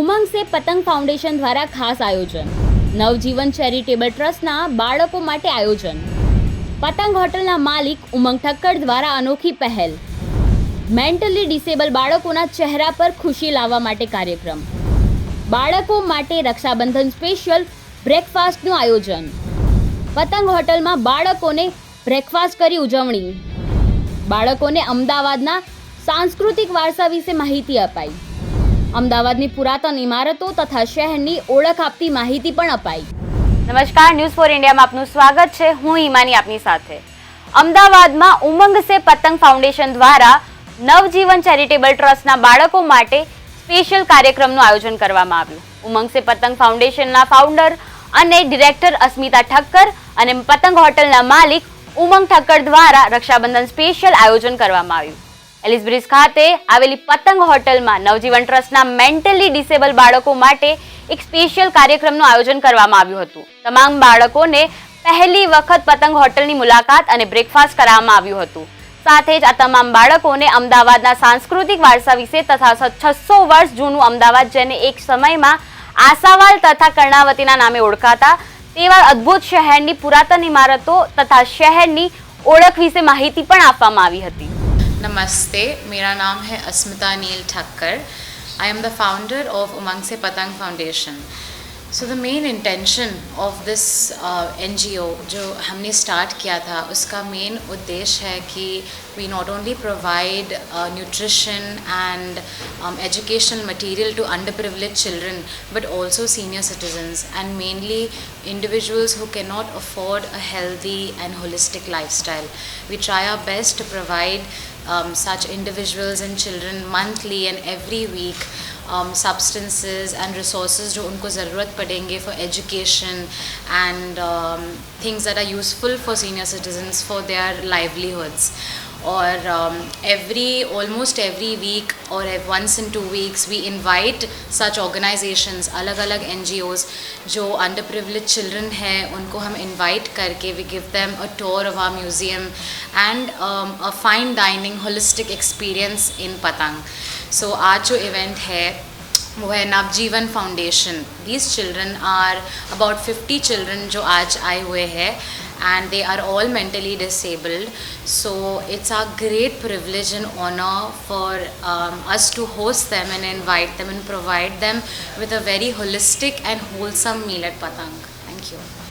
ઉમંગ સે પતંગ ફાઉન્ડેશન દ્વારા ખાસ આયોજન. નવજીવન ચેરિટેબલ ટ્રસ્ટના બાળકો માટે આયોજન. પતંગ હોટલના માલિક ઉમંગ ઠક્કર દ્વારા અનોખી પહેલ. મેન્ટલી ડિસેબલ બાળકોના ચહેરા પર ખુશી લાવવા માટે કાર્યક્રમ. બાળકો માટે રક્ષાબંધન સ્પેશિયલ બ્રેકફાસ્ટનું આયોજન. પતંગ હોટલમાં બાળકોને બ્રેકફાસ્ટ કરી ઉજવણી. બાળકોને અમદાવાદના સાંસ્કૃતિક વારસા વિશે માહિતી અપાઈ. અમદાવાદની પુરાતન ઇમારતો તથા શહેરની ઓળખ આપતી માહિતી પણ અપાઈ. નમસ્કાર ન્યૂઝ ફોર ઇન્ડિયામાં આપનું સ્વાગત છે. હું હિમાની આપની સાથે. અમદાવાદમાં ઉમંગ સે પતંગ ફાઉન્ડેશન દ્વારા નવજીવન ચેરિટેબલ ટ્રસ્ટના બાળકો માટે સ્પેશિયલ કાર્યક્રમનું આયોજન કરવામાં આવ્યું. ઉમંગ સે પતંગ ફાઉન્ડેશનના ફાઉન્ડર અને ડિરેક્ટર અસ્મિતા ઠક્કર અને પતંગ હોટલના માલિક ઉમંગ ઠક્કર દ્વારા રક્ષાબંધન સ્પેશિયલ આયોજન કરવામાં આવ્યું. એલિસ બ્રિજ ખાતે આવેલી પતંગ હોટલમાં નવજીવન ટ્રસ્ટના મેન્ટલી ડિસેબલ બાળકો માટે એક સ્પેશિયલ કાર્યક્રમનું આયોજન કરવામાં આવ્યું હતું. તમામ બાળકોને પહેલી વખત પતંગ હોટલની મુલાકાત અને બ્રેકફાસ્ટ કરાવવામાં આવ્યું હતું. સાથે જ આ તમામ બાળકોને અમદાવાદના સાંસ્કૃતિક વારસા વિશે તથા છસો વર્ષ જૂનું અમદાવાદ જેને એક સમયમાં આશાવાલ તથા કર્ણાવતીના નામે ઓળખાતા તેવા અદ્ભુત શહેરની પુરાતન ઇમારતો તથા શહેરની ઓળખ વિશે માહિતી પણ આપવામાં આવી હતી. नमस्ते मेरा नाम है Asmita Neel Thakkar I am the founder of Umang Se Patang foundation so the main intention of this NGO हमने स्टार्ट किया था उसका मेन उद्देश्य है कि we not only provide nutrition and educational material to under privilege children but also senior citizens and mainly individuals who cannot afford a healthy and holistic lifestyle. We try our best to provide um, such individuals and children monthly and every week um, substances and resources जो उनको ज़रूरत पड़ेंगे for education and um, things that are useful for senior citizens for their livelihoods. और every almost every week और once in two weeks we invite such organizations अलग अलग N जो under privilege children हैं, उनको हम इनवाइट करके we give them a tour of our museum and a fine dining holistic experience in Patang so आज जो इवेंट है वो है Navjivan foundation these children are about fifty children जो आज आए हुए हैं and they are all mentally disabled. So it's our great privilege and honor for um, us to host them and invite them and provide them with a very holistic and wholesome meal at Patang. Thank you.